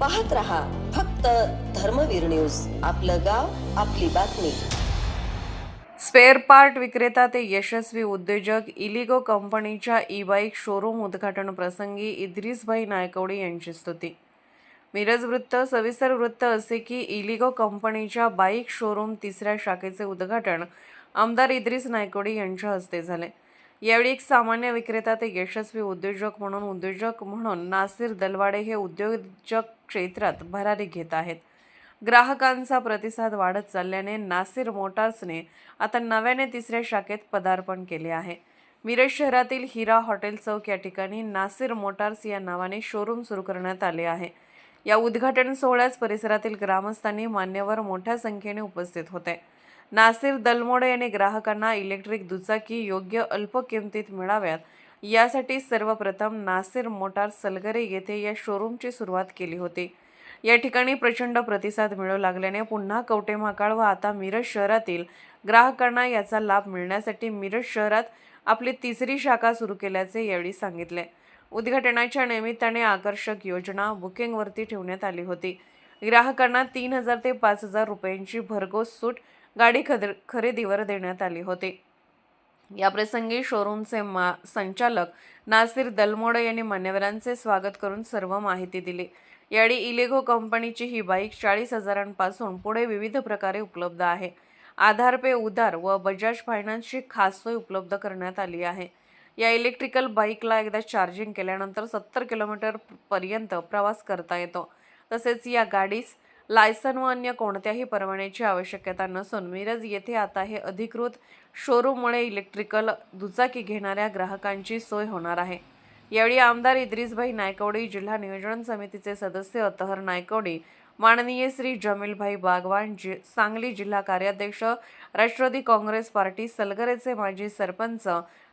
पाहत रहा फक्त धर्मवीर न्यूज. आपलं गाव आपली बातमी. स्पेअर पार्ट विक्रेता ते यशस्वी उद्योजक इलिगो कंपनीच्या ई बाईक शोरूम उद्घाटन प्रसंगी इद्रिसभाई नायकवडे यांची स्तुती. मिरज वृत्त सविस्तर वृत्त असे की इलिगो कंपनीच्या बाईक शोरूम तिसऱ्या शाखेचे उद्घाटन आमदार इद्रिस नायकोडे यांच्या हस्ते झाले. यावेळी एक सामान्य विक्रेता ते यशस्वी उद्योजक म्हणून उद्योजक म्हणून नासिर दलवाडे हे उद्योजक क्षेत्रात भरारी घेत आहेत. ग्राहकांचा प्रतिसाद वाढत चालल्याने नासिर मोटार्सने आता नव्याने तिसऱ्या शाखेत पदार्पण केले आहे. मिरज शहरातील हिरा हॉटेल चौक या ठिकाणी नासिर मोटार्स या नावाने शोरूम सुरू करण्यात आले आहे. या उद्घाटन सोहळ्यास परिसरातील ग्रामस्थांनी मान्यवर मोठ्या संख्येने उपस्थित होते. नासिर दलमोडे यांनी ग्राहकांना इलेक्ट्रिक दुचाकी योग्य अल्प किमतीत मिळाव्यात यासाठी सर्वप्रथम नासिर मोटार सलगरे येथे या शोरूमची सुरुवात केली होती. या ठिकाणी प्रचंड प्रतिसाद मिळू लागल्याने पुन्हा कवटेमहाकाळ व आता मिरज शहरातील ग्राहकांना याचा लाभ मिळण्यासाठी मिरज शहरात आपली तिसरी शाखा सुरू केल्याचे यावेळी सांगितले. उद्घाटनाच्या निमित्ताने आकर्षक योजना बुकिंगवरती ठेवण्यात आली होती. ग्राहकांना तीन हजार ते पाच हजार रुपयांची भरघोस सूट गाडी खद खरेदीवर देण्यात आली होती. याप्रसंगी शोरूमचे मा संचालक नासिर दलमोडे यांनी मान्यवरांचे स्वागत करून सर्व माहिती दिली. यावेळी इलेगो कंपनीची ही बाईक चाळीस हजारांपासून पुढे विविध प्रकारे उपलब्ध आहे. आधार पे उधार व बजाज फायनान्सची खास सोय उपलब्ध करण्यात आली आहे. या इलेक्ट्रिकल बाईकला एकदा चार्जिंग केल्यानंतर सत्तर किलोमीटर पर्यंत प्रवास करता येतो. तसेच या गाडीस लायसन व अन्य कोणत्याही परवान्याची आवश्यकता नसून मिरज येथे आता हे अधिकृत शोरूममुळे इलेक्ट्रिकल दुचाकी घेणाऱ्या ग्राहकांची सोय होणार आहे. यावेळी आमदार इद्रिसभाई नायकवडी जिल्हा नियोजन समितीचे सदस्य अतहर नायकवडी माननीय श्री जमीलभाई बागवान जि सांगली जिल्हा कार्याध्यक्ष राष्ट्रवादी काँग्रेस पार्टी सलगरेचे माजी सरपंच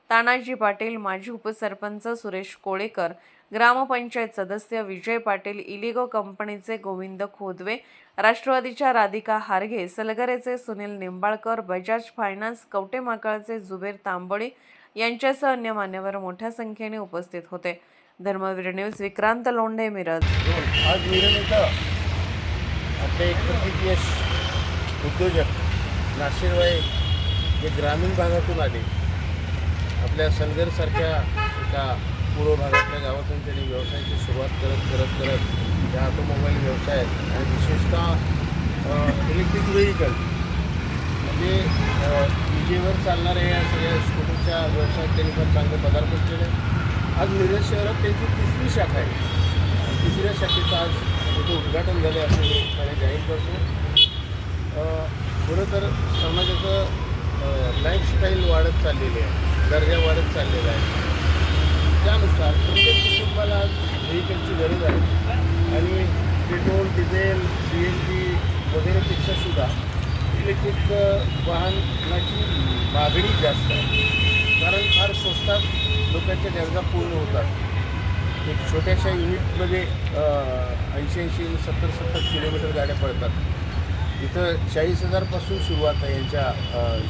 तानाजी पाटील माजी उपसरपंच सुरेश कोळेकर ग्रामपंचायत सदस्य विजय पाटील इलिगो कंपनीचे गोविंद खोदवे राष्ट्रवादीच्या राधिका हारगे सलगरेचे सुनील निंबाळकर बजाज फायनान्स कवटेमाकळचे जुबेर तांबोळी यांच्यासह अन्य मान्यवर मोठ्या संख्येने उपस्थित होते. धर्मवीर न्यूज विक्रांत लोंढे मिरज. आज मिरज इथं आपले एक यश उद्योजक नाशिरवाई जे ग्रामीण भागातून आले. आपल्या सलगरसारख्या एका पूर्व भागातल्या गावातून त्यांनी व्यवसायाची सुरुवात करत करत करत त्या ऑटोमोबाईल व्यवसायात आणि विशेषतः इलेक्ट्रिक व्हेकल म्हणजे विजेवर चालणाऱ्या या सगळ्या स्कूटरच्या व्यवसायात त्यांनी पण चांगले पदार्पण केले. आज मिरज शहरात त्यांची तिसरी शाखा आहे. तिसऱ्या शाखेचं आज तिथं उद्घाटन झाले असं मी त्याने जाहीर करतो. खरं तर समाजाचं लाईफस्टाईल वाढत चाललेली आहे. दर्जा वाढत चाललेला आहे. त्यानुसार प्रत्येक कुटुंबाला व्हेकलची गरज आहे. आणि petrol diesel C N G वगैरेपेक्षा सुद्धा इलेक्ट्रिक वाहनाची मागणी जास्त आहे. कारण फार स्वस्तात लोकांच्या गरजा पूर्ण होतात. एक छोट्याशा युनिटमध्ये ऐंशी ऐंशी सत्तर सत्तर किलोमीटर गाड्या पडतात. इथं चाळीस हजारपासून सुरुवात आहे यांच्या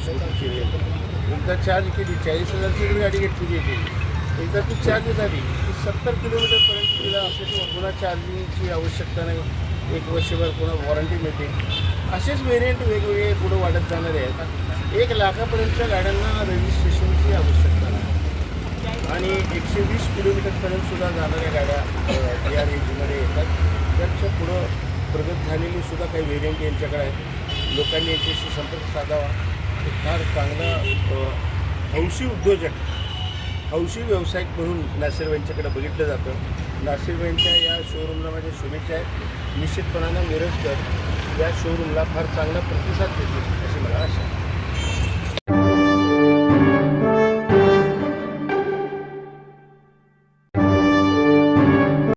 स्कूटरची रेट एकदा चार्ज केली चाळीस हजारची गाडी घेतली गेली. एकदा ती चार्ज झाली की सत्तर किलोमीटरपर्यंत तिला आपल्याला पुन्हा चार्जिंगची आवश्यकता नाही एक वर्षभर पुन्हा वॉरंटी मिळते. असेच व्हेरियंट वेगवेगळे पुढं वाढत जाणारे आहेत. एक लाखापर्यंतच्या गाड्यांना रजिस्ट्रेशनची आवश्यकता नाही. आणि एकशे वीस किलोमीटरपर्यंत सुद्धा जाणाऱ्या गाड्या या रेंजमध्ये येतात. त्याच्या पुढं प्रगत झालेली सुद्धा काही व्हेरियंट यांच्याकडे आहेत. लोकांनी यांच्याशी संपर्क साधावा. फार चांगला हौशी उद्योजक हौशी व्यावसायिक म्हणून नासिरबाईंच्याकडे बघितलं जातं. नासिरबाईंच्या या शोरूमला माझ्या शुभेच्छा आहेत निश्चितपणानं मिरजकर या शोरूमला फार चांगला प्रतिसाद देतील अशी मला